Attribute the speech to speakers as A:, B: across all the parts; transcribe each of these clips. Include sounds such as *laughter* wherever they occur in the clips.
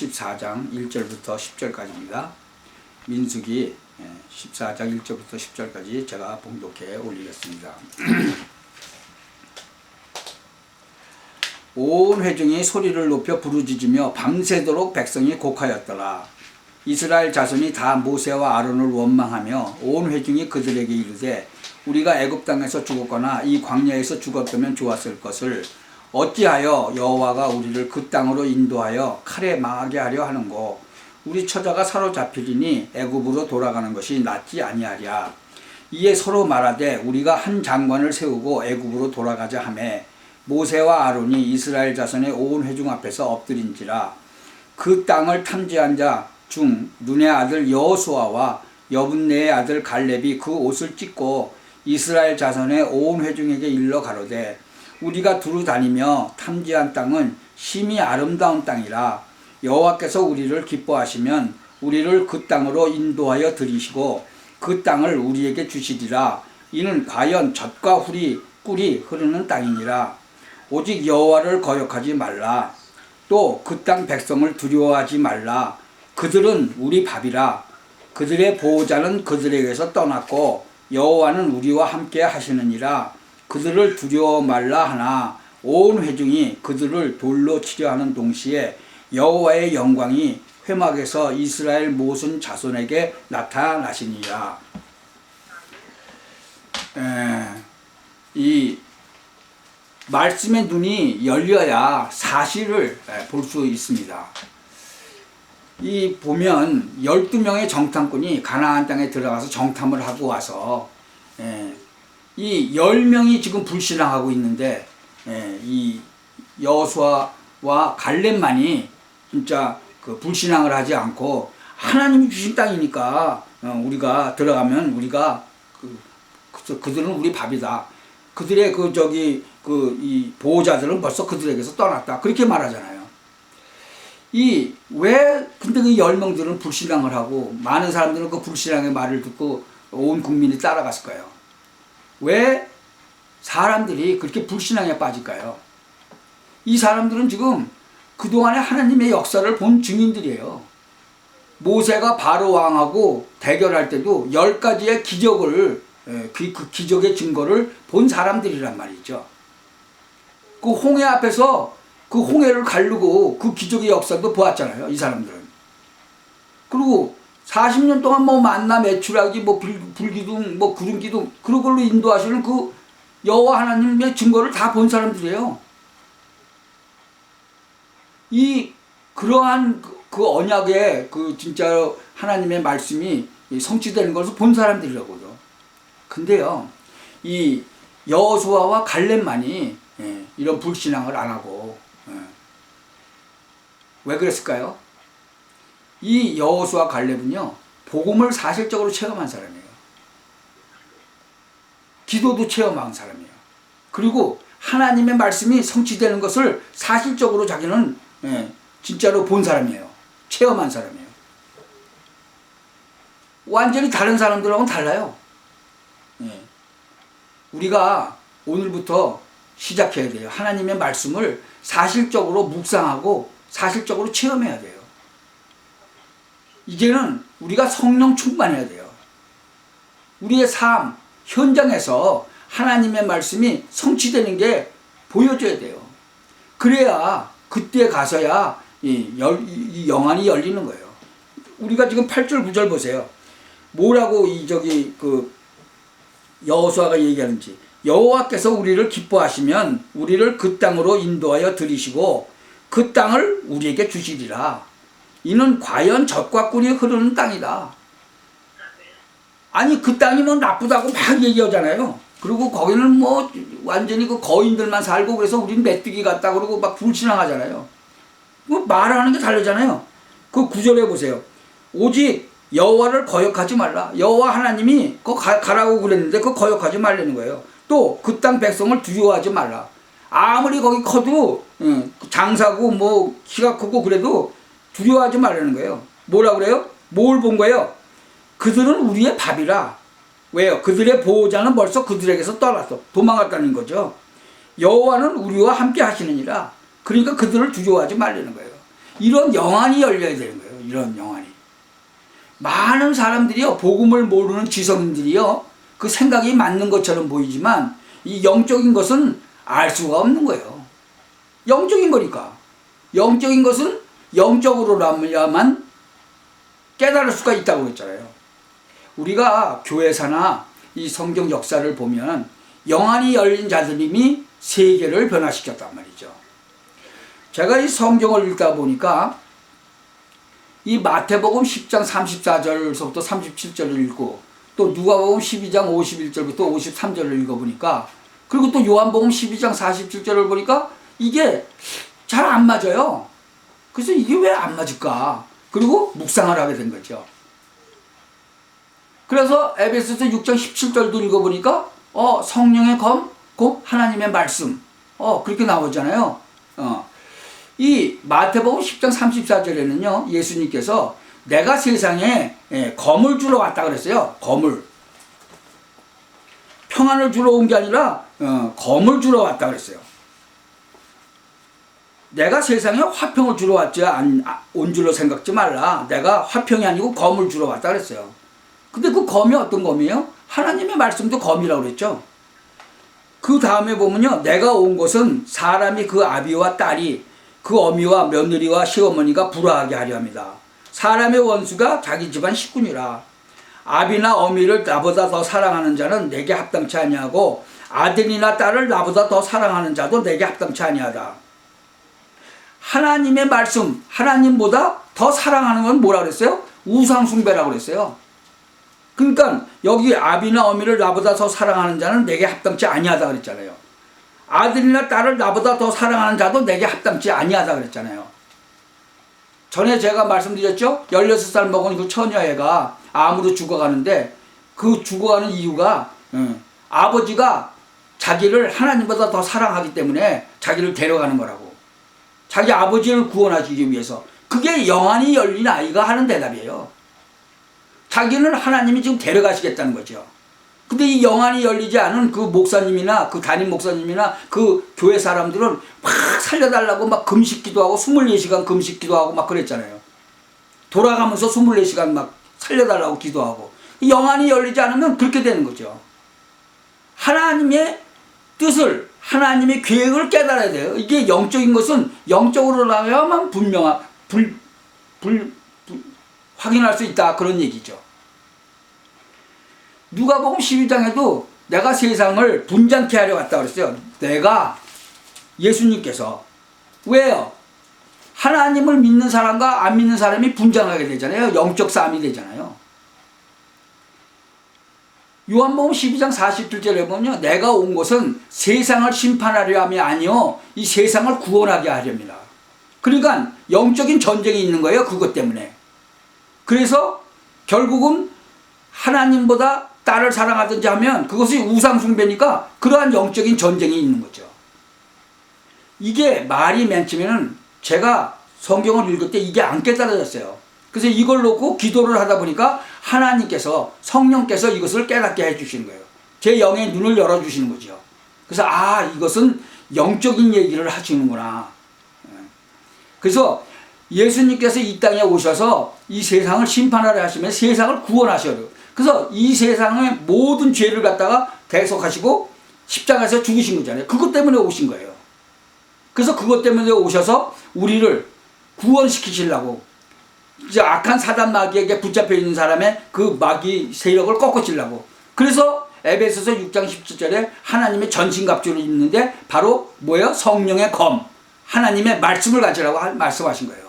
A: 14장 1절부터 10절까지입니다. 민수기 14장 1절부터 10절까지 제가 봉독해 올리겠습니다. *clears throat* 온 회중이 소리를 높여 부르짖으며 밤새도록 백성이 곡하였더라. 이스라엘 자손이 다 모세와 아론을 원망하며 온 회중이 그들에게 이르되 우리가 애굽 땅에서 죽었거나 이 광야에서 죽었다면 좋았을 것을 어찌하여 여호와가 우리를 그 땅으로 인도하여 칼에 망하게 하려 하는고? 우리 처자가 사로잡히리니 애굽으로 돌아가는 것이 낫지 아니하랴. 이에 서로 말하되 우리가 한 장관을 세우고 애굽으로 돌아가자 하매 모세와 아론이 이스라엘 자손의 온 회중 앞에서 엎드린지라. 그 땅을 탐지한 자 중 눈의 아들 여호수아와 여분네의 아들 갈렙이 그 옷을 찢고 이스라엘 자손의 온 회중에게 일러 가로되 우리가 두루 다니며 탐지한 땅은 심히 아름다운 땅이라 여호와께서 우리를 기뻐하시면 우리를 그 땅으로 인도하여 들이시고 그 땅을 우리에게 주시리라. 이는 과연 젖과 훌이 꿀이 흐르는 땅이니라. 오직 여호와를 거역하지 말라. 또 그 땅 백성을 두려워하지 말라. 그들은 우리 밥이라. 그들의 보호자는 그들에게서 떠났고 여호와는 우리와 함께 하시느니라 그들을 두려워 말라 하나 온 회중이 그들을 돌로 치려 하는 동시에 여호와의 영광이 회막에서 이스라엘 모든 자손에게 나타나시니라. 에, 이 말씀의 눈이 열려야 사실을 볼 수 있습니다. 이 보면 12명의 정탐꾼이 가나안 땅에 들어가서 정탐을 하고 와서 예, 이 10명이 지금 불신앙하고 있는데 예, 이 여호수아와 갈렙만이 진짜 그 불신앙을 하지 않고 하나님이 주신 땅이니까 어, 우리가 들어가면 우리가 그, 그 그들은 우리 밥이다. 그들의 그 저기 그 이 보호자들은 벌써 그들에게서 떠났다. 그렇게 말하잖아요. 이 왜 근데 그 열 명들은 불신앙을 하고 많은 사람들은 그 불신앙의 말을 듣고 온 국민이 따라갔을까요? 왜 사람들이 그렇게 불신앙에 빠질까요? 이 사람들은 지금 그동안의 하나님의 역사를 본 증인들이에요. 모세가 바로 왕하고 대결할 때도 열 가지의 기적을 그, 그 기적의 증거를 본 사람들이란 말이죠. 그 홍해 앞에서 그 홍해를 가르고 그 기적의 역사도 보았잖아요. 이 사람들은. 그리고 40년 동안 뭐 만나 매출하기 뭐 불기둥 뭐 구름기둥 그런 걸로 인도하시는 그 여호와 하나님의 증거를 다 본 사람들이에요. 이 그러한 그, 그 언약의 그 진짜 하나님의 말씀이 성취되는 것을 본 사람들이라고요. 근데요, 이 여호수아와 갈렙만이 예, 이런 불신앙을 안 하고 예. 왜 그랬을까요? 이 여호수아 갈렙은요 복음을 사실적으로 체험한 사람이에요. 기도도 체험한 사람이에요. 그리고 하나님의 말씀이 성취되는 것을 사실적으로 자기는 예, 진짜로 본 사람이에요. 체험한 사람이에요. 완전히 다른 사람들하고는 달라요. 예. 우리가 오늘부터 시작해야 돼요. 하나님의 말씀을 사실적으로 묵상하고 사실적으로 체험해야 돼요. 이제는 우리가 성령 충만해야 돼요. 우리의 삶, 현장에서 하나님의 말씀이 성취되는 게 보여줘야 돼요. 그래야 그때 가서야 이, 열, 이 영안이 열리는 거예요. 우리가 지금 8절 9절 보세요. 뭐라고 이 저기 그 여호수아가 얘기하는지 여호와께서 우리를 기뻐하시면 우리를 그 땅으로 인도하여 들이시고 그 땅을 우리에게 주시리라. 이는 과연 젖과 꿀이 흐르는 땅이다. 아니 그 땅이 뭐 나쁘다고 막 얘기하잖아요. 그리고 거기는 뭐 완전히 그 거인들만 살고 그래서 우린 메뚜기 같다 그러고 막 불신앙하잖아요. 뭐 말하는 게 다르잖아요. 그 구절에 보세요. 오직 여호와를 거역하지 말라. 여호와 하나님이 그 가라고 그랬는데 그 거역하지 말라는 거예요. 또 그 땅 백성을 두려워하지 말라. 아무리 거기 커도 장사고 뭐 키가 크고 그래도 두려워하지 말라는 거예요. 뭐라 그래요? 뭘 본 거예요? 그들은 우리의 밥이라. 왜요? 그들의 보호자는 벌써 그들에게서 떠났어. 도망갔다는 거죠. 여호와는 우리와 함께 하시느니라. 그러니까 그들을 두려워하지 말라는 거예요. 이런 영안이 열려야 되는 거예요. 이런 영안이. 많은 사람들이요, 복음을 모르는 지성인들이요, 그 생각이 맞는 것처럼 보이지만, 이 영적인 것은 알 수가 없는 거예요. 영적인 거니까. 영적인 것은 영적으로라야만 깨달을 수가 있다고 했잖아요. 우리가 교회사나 이 성경 역사를 보면 영안이 열린 자들임이 세계를 변화시켰단 말이죠. 제가 이 성경을 읽다 보니까 이 마태복음 10장 34절서부터 37절을 읽고 또 누가복음 12장 51절부터 53절을 읽어보니까 그리고 또 요한복음 12장 47절을 보니까 이게 잘 안 맞아요. 그래서 이게 왜 안 맞을까? 그리고 묵상을 하게 된 거죠. 그래서 에베소서 6장 17절도 읽어보니까 어 성령의 검, 곧 하나님의 말씀, 어 그렇게 나오잖아요. 어. 이 마태복음 10장 34절에는요 예수님께서 내가 세상에 예, 검을 주러 왔다 그랬어요. 검을 평안을 주러 온 게 아니라 어, 검을 주러 왔다 그랬어요. 내가 세상에 화평을 주러 왔지 안, 아, 온 줄로 생각지 말라. 내가 화평이 아니고 검을 주러 왔다 그랬어요. 근데 그 검이 어떤 검이에요? 하나님의 말씀도 검이라고 그랬죠. 그 다음에 보면요. 내가 온 것은 사람이 그 아비와 딸이 그 어미와 며느리와 시어머니가 불화하게 하려 합니다. 사람의 원수가 자기 집안 식구니라. 아비나 어미를 나보다 더 사랑하는 자는 내게 합당치 아니하고 아들이나 딸을 나보다 더 사랑하는 자도 내게 합당치 아니하다. 하나님의 말씀, 하나님보다 더 사랑하는 건 뭐라 그랬어요? 우상숭배라고 그랬어요. 그러니까 여기 아비나 어미를 나보다 더 사랑하는 자는 내게 합당치 아니하다 그랬잖아요. 아들이나 딸을 나보다 더 사랑하는 자도 내게 합당치 아니하다 그랬잖아요. 전에 제가 말씀드렸죠? 16살 먹은 그 처녀애가 암으로 죽어가는데 그 죽어가는 이유가 음, 아버지가 자기를 하나님보다 더 사랑하기 때문에 자기를 데려가는 거라고. 자기 아버지를 구원하시기 위해서. 그게 영안이 열린 아이가 하는 대답이에요. 자기는 하나님이 지금 데려가시겠다는 거죠. 근데 이 영안이 열리지 않은 그 목사님이나 그 담임 목사님이나 그 교회 사람들은 막 살려달라고 막 금식 기도하고 24시간 금식 기도하고 막 그랬잖아요. 돌아가면서 24시간 막 살려달라고 기도하고. 영안이 열리지 않으면 그렇게 되는 거죠. 하나님의 뜻을, 하나님의 계획을 깨달아야 돼요. 이게 영적인 것은 영적으로 나야만 분명한, 불, 불, 불, 확인할 수 있다. 그런 얘기죠. 누가복음 12장에도 내가 세상을 분장케 하려 왔다 그랬어요. 내가 예수님께서 왜요? 하나님을 믿는 사람과 안 믿는 사람이 분장하게 되잖아요. 영적 싸움이 되잖아요. 요한복음 12장 47절에 보면요. 내가 온 것은 세상을 심판하려 함이 아니요. 이 세상을 구원하게 하렵니다. 그러니까 영적인 전쟁이 있는 거예요. 그것 때문에. 그래서 결국은 하나님보다 딸을 사랑하든지 하면 그것이 우상숭배니까 그러한 영적인 전쟁이 있는 거죠. 이게 말이 맨 처음에는 제가 성경을 읽을 때 이게 안 깨달아졌어요. 그래서 이걸 놓고 기도를 하다 보니까 하나님께서 성령께서 이것을 깨닫게 해주시는 거예요. 제 영의 눈을 열어주시는 거죠. 그래서 아 이것은 영적인 얘기를 하시는구나. 그래서 예수님께서 이 땅에 오셔서 이 세상을 심판하려 하시면 세상을 구원하셔요. 그래서 이 세상의 모든 죄를 갖다가 대속하시고 십자가에서 죽으신 거잖아요. 그것 때문에 오신 거예요. 그래서 그것 때문에 오셔서 우리를 구원시키시려고 악한 사단 마귀에게 붙잡혀 있는 사람의 그 마귀 세력을 꺾어치려고. 그래서 에베소서 6장 17절에 하나님의 전신갑주를 입는데 바로 뭐예요? 성령의 검. 하나님의 말씀을 가지라고 말씀하신 거예요.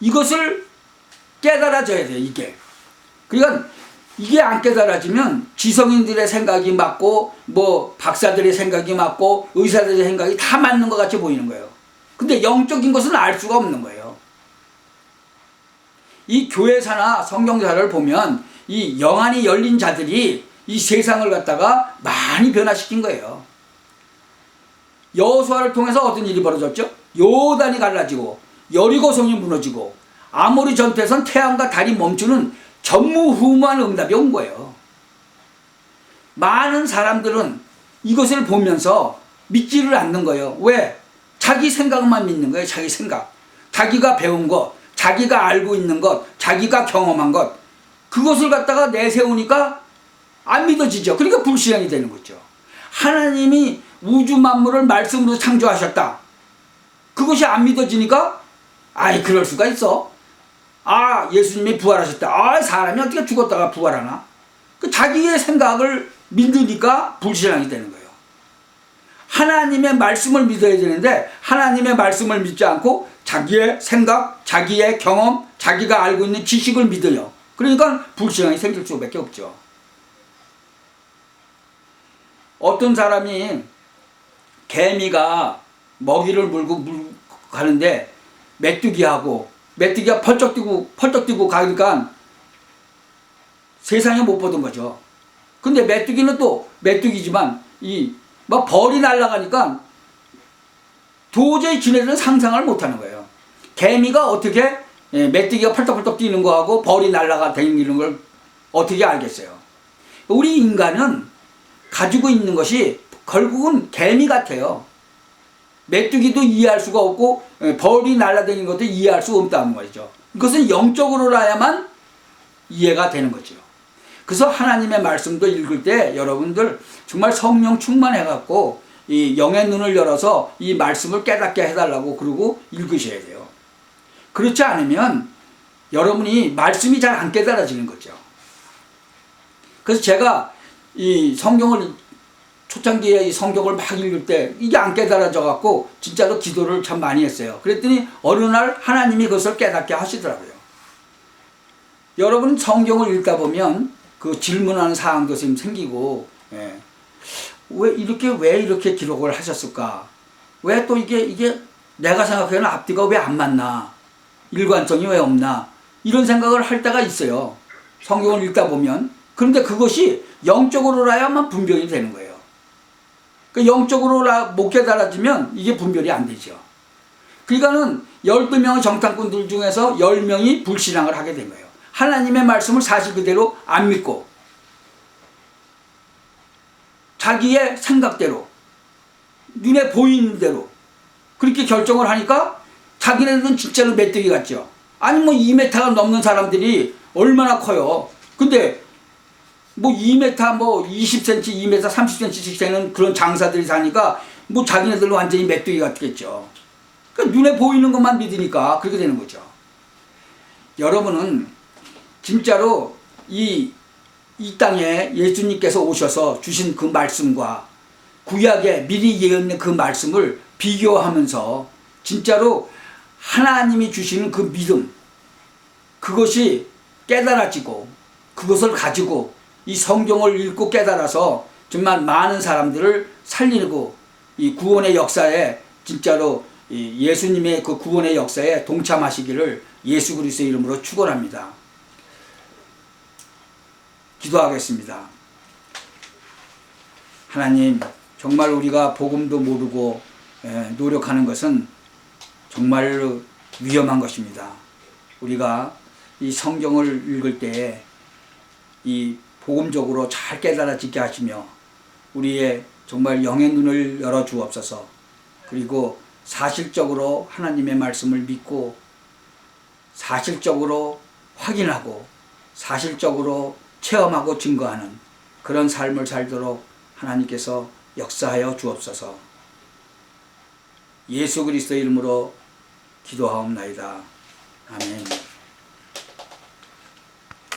A: 이것을 깨달아져야 돼요, 이게. 그러니까 이게 안 깨달아지면 지성인들의 생각이 맞고 뭐 박사들의 생각이 맞고 의사들의 생각이 다 맞는 것 같이 보이는 거예요. 근데 영적인 것은 알 수가 없는 거예요. 이 교회사나 성경사를 보면 이 영안이 열린 자들이 이 세상을 갖다가 많이 변화시킨 거예요. 여호수아를 통해서 어떤 일이 벌어졌죠? 요단이 갈라지고 여리고 성이 무너지고 아모리 전투에선 태양과 달이 멈추는 전무후무한 응답이 온 거예요. 많은 사람들은 이것을 보면서 믿지를 않는 거예요. 왜? 자기 생각만 믿는 거예요. 자기 생각. 자기가 배운 것, 자기가 알고 있는 것, 자기가 경험한 것, 그것을 갖다가 내세우니까 안 믿어지죠. 그러니까 불신앙이 되는 거죠. 하나님이 우주 만물을 말씀으로 창조하셨다. 그것이 안 믿어지니까 아이 그럴 수가 있어. 아 예수님이 부활하셨다. 아 사람이 어떻게 죽었다가 부활하나? 그 자기의 생각을 믿으니까 불신앙이 되는 거예요. 하나님의 말씀을 믿어야 되는데 하나님의 말씀을 믿지 않고 자기의 생각, 자기의 경험, 자기가 알고 있는 지식을 믿어요. 그러니까 불신앙이 생길 수밖에 없죠. 어떤 사람이 개미가 먹이를 물고 물 가는데 메뚜기하고 메뚜기가 펄쩍 뛰고 펄쩍 뛰고 가니까 세상에 못 보던 거죠. 근데 메뚜기는 또 메뚜기지만 이 막 벌이 날아가니까 도저히 지네들은 상상을 못 하는 거예요. 개미가 어떻게 예, 메뚜기가 펄떡펄떡 뛰는 거하고 벌이 날아가 다니는 걸 어떻게 알겠어요? 우리 인간은 가지고 있는 것이 결국은 개미 같아요. 메뚜기도 이해할 수가 없고 예, 벌이 날아다니는 것도 이해할 수 없다는 거죠. 그것은 영적으로라야만 이해가 되는 거죠. 그래서 하나님의 말씀도 읽을 때 여러분들 정말 성령 충만해 갖고 이 영의 눈을 열어서 이 말씀을 깨닫게 해달라고 그러고 읽으셔야 돼요. 그렇지 않으면 여러분이 말씀이 잘 안 깨달아지는 거죠. 그래서 제가 이 성경을 초창기에 이 성경을 막 읽을 때 이게 안 깨달아져 갖고 진짜로 기도를 참 많이 했어요. 그랬더니 어느 날 하나님이 그것을 깨닫게 하시더라고요. 여러분 성경을 읽다 보면 그 질문하는 사항도 지금 생기고 예. 왜 이렇게 왜 이렇게 기록을 하셨을까? 왜 또 이게 이게 내가 생각하기에는 앞뒤가 왜 안 맞나? 일관성이 왜 없나? 이런 생각을 할 때가 있어요. 성경을 읽다 보면 그런데 그것이 영적으로라야만 분별이 되는 거예요. 그 영적으로 못 깨달아지면 이게 분별이 안 되죠. 그러니까는 12명의 정탐꾼들 중에서 10명이 불신앙을 하게 된 거예요. 하나님의 말씀을 사실 그대로 안 믿고 자기의 생각대로 눈에 보이는 대로 그렇게 결정을 하니까 자기네들은 진짜로 메뚜기 같죠. 아니 뭐 2m가 넘는 사람들이 얼마나 커요. 근데 뭐 2m 뭐 20cm, 2m, 30cm씩 되는 그런 장사들이 사니까 뭐 자기네들은 완전히 메뚜기 같겠죠. 그러니까 눈에 보이는 것만 믿으니까 그렇게 되는 거죠. 여러분은 진짜로 이, 이 땅에 예수님께서 오셔서 주신 그 말씀과 구약에 미리 예언된 그 말씀을 비교하면서 진짜로 하나님이 주시는 그 믿음, 그것이 깨달아지고 그것을 가지고 이 성경을 읽고 깨달아서 정말 많은 사람들을 살리고 이 구원의 역사에 진짜로 예수님의 그 구원의 역사에 동참하시기를 예수 그리스도의 이름으로 축원합니다. 기도하겠습니다. 하나님, 정말 우리가 복음도 모르고 노력하는 것은 정말 위험한 것입니다. 우리가 이 성경을 읽을 때에 이 복음적으로 잘 깨달아지게 하시며 우리의 정말 영의 눈을 열어 주옵소서. 그리고 사실적으로 하나님의 말씀을 믿고 사실적으로 확인하고 사실적으로 체험하고 증거하는 그런 삶을 살도록 하나님께서 역사하여 주옵소서. 예수 그리스도 이름으로 기도하옵나이다. 아멘.